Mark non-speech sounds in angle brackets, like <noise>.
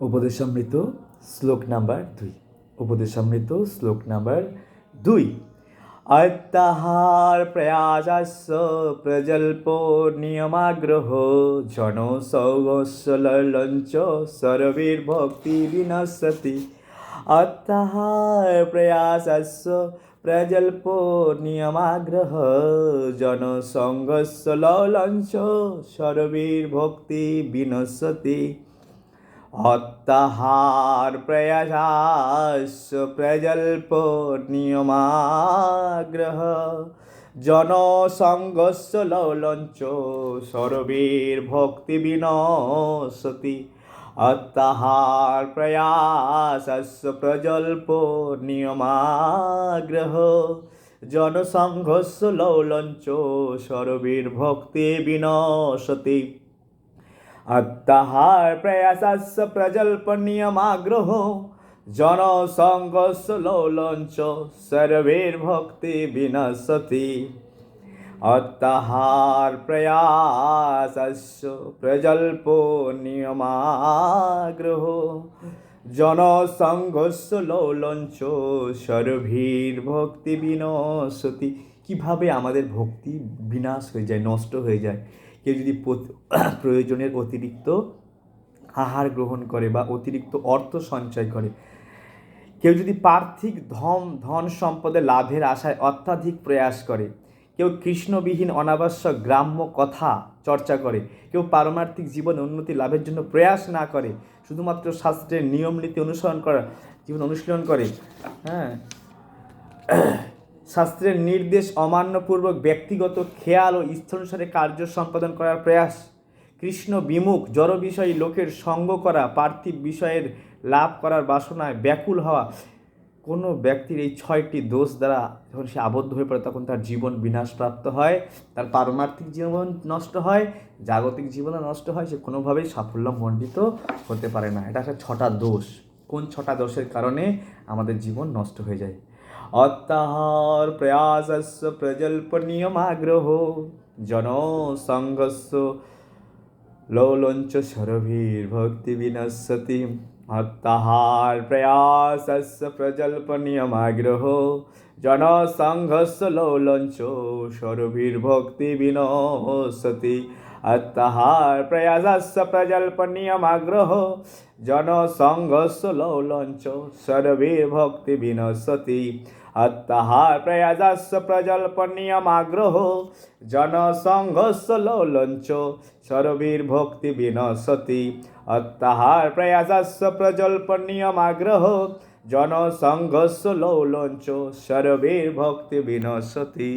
উপদেশামৃত শ্লোক নাম্বার দুই। উপদেশামৃত শ্লোক নাম্বার দুই। অত্যাহার প্রয়াসস্য প্রজল্প নিয়মাগ্রহ জন সৌগস্বলঞ্চ সর্বীর ভক্তি বিনশতি অত্যাহার প্রয়াসস্য প্রজল্প নিয়মাগ্রহ জন সঙ্গস্য লঞ্চ সর্বীর ভক্তি বিনশতি অত্যাহার প্রয়াস প্রজল্প নিয়মাগ্রহ। জনসংঘস্য লৌলঞ্চ সর্বীর ভক্তি বিনশতি অত্যাহার প্রয়াসস্য প্রজল্প নিয়মাগ্রহ। জনসংঘস্য লৌলঞ্চ সর্বীর ভক্তি বিনশতি अत्तहार प्रयासस्य प्रजल्पनियमाग्रह जनसङ्गस्य लौलञ्च सर्वैर्भक्ति विनशति अत्तहार प्रयासस्य प्रजल्पो नियमाग्रह জনসংঘস্য লৌলঞ্চ সরভীর ভক্তি বিনশতি কীভাবে আমাদের ভক্তি বিনাশ হয়ে যায়, নষ্ট হয়ে যায়? কেউ যদি <coughs> প্রয়োজনের অতিরিক্ত আহার গ্রহণ করে বা অতিরিক্ত অর্থ সঞ্চয় করে। কেউ যদি পার্থিক ধন ধন সম্পদে লাভের আশায় অত্যাধিক প্রয়াস করে কেউ কৃষ্ণবিহীন অনাবশ্যক গ্রাম্য কথা চর্চা করে, কেউ পারমার্থিক জীবন উন্নতি লাভের জন্য প্রয়াস না করে, শুধুমাত্র শাস্ত্রের নিয়ম নীতি অনুসরণ করা, জীবন অনুশীলন করে। হ্যাঁ। শাস্ত্রের নির্দেশ অমান্যপূর্বক ব্যক্তিগত খেয়াল ও ইচ্ছানুসারে কার্য সম্পাদন করার প্রয়াস। কৃষ্ণ বিমুখ জড় বিষয়ী লোকের সঙ্গ করা, পার্থিব বিষয়ের লাভ করার বাসনায় ব্যাকুল হওয়া কোনো ব্যক্তির এই ছয়টি দোষ দ্বারা যখন সে আবদ্ধ হয়ে পড়ে, তখন তার জীবন বিনাশপ্রাপ্ত হয়, তার পারমার্থিক জীবন নষ্ট হয়, জাগতিক জীবনও নষ্ট হয়, সে কোনোভাবেই সাফল্যমণ্ডিত হতে পারে না। এটা একটা ছটা দোষ। কোন ছটা দোষের কারণে আমাদের জীবন নষ্ট হয়ে যায়? অত্যাহার প্রয়াসস্য প্রজল্প নিয়মাগ্রহ জনসংঘস্য লৌলঞ্চ সরভীর ভক্তি বিনশ্যতি হত্যাহার প্রয়াসস্য প্রজল্পনিয়মাগ্রহ জনসংঘস্য লৌলঞ্চ সরভির্ভক্তি বিনসতি হত্যাহার প্রয়াসস্য প্রজল্পনিয়মাগ্রহ জনসংঘস্য লৌলঞ্চ সরভির্ভক্তি বিনসতি प्रजल्पनियमाग्रह जनसङ्घस्य लौलञ्च सर्वैर्भक्तिविनशति अत्तहार प्रयासस्य प्रजल्पनियमाग्रह जनसङ्घस्य लौलञ्च सर्वैर्भक्तिविनशति अत्तहार प्रयासस्य प्रजल्पनियमाग्रह जनसङ्घस्य लौलञ्च सर्वैर्भक्तिविनशति